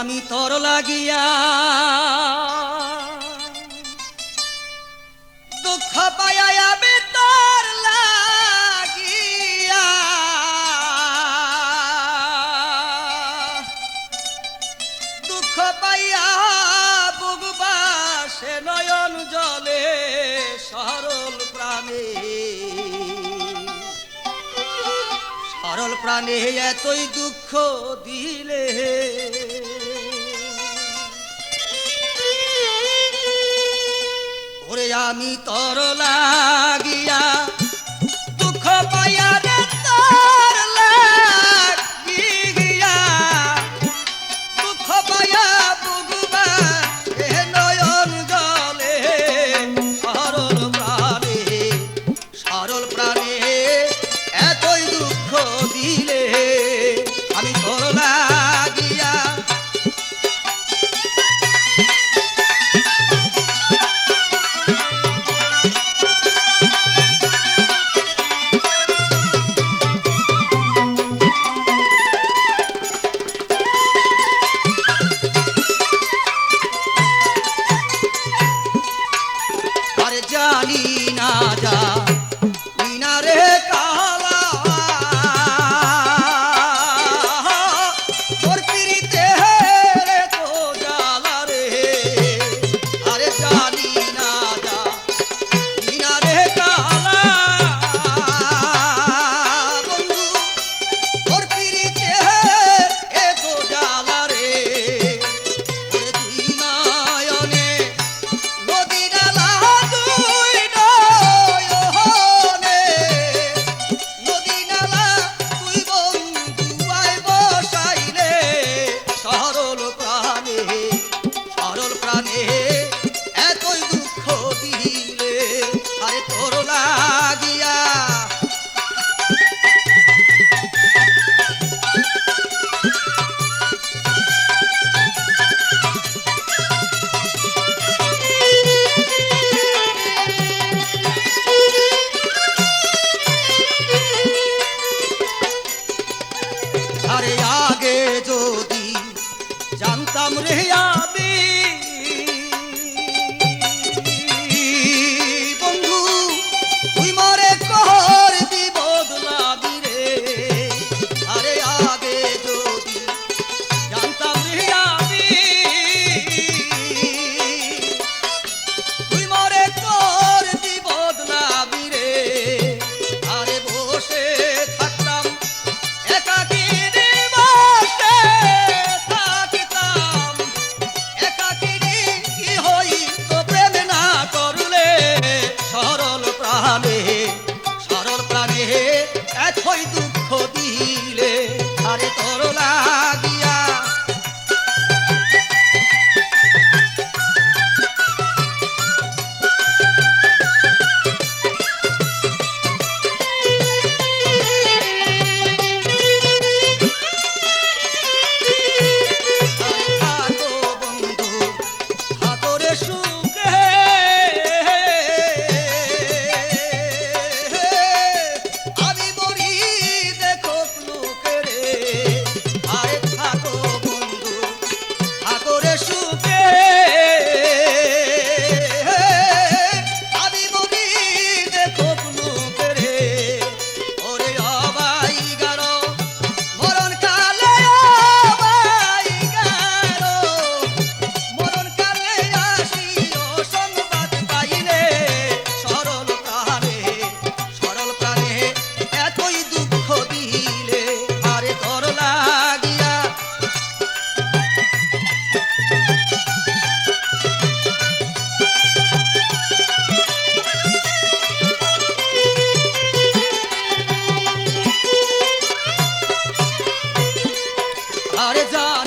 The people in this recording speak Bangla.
আমি তর লাগিয়া দুঃখ পায়া আমি তোর লাগিয়া। দুঃখ পাইয়া বুগবাসে নয়ন জলে সরল প্রাণে। সরল প্রাণে এতই দুঃখ দিলে। আমি তর লাগিয়া all right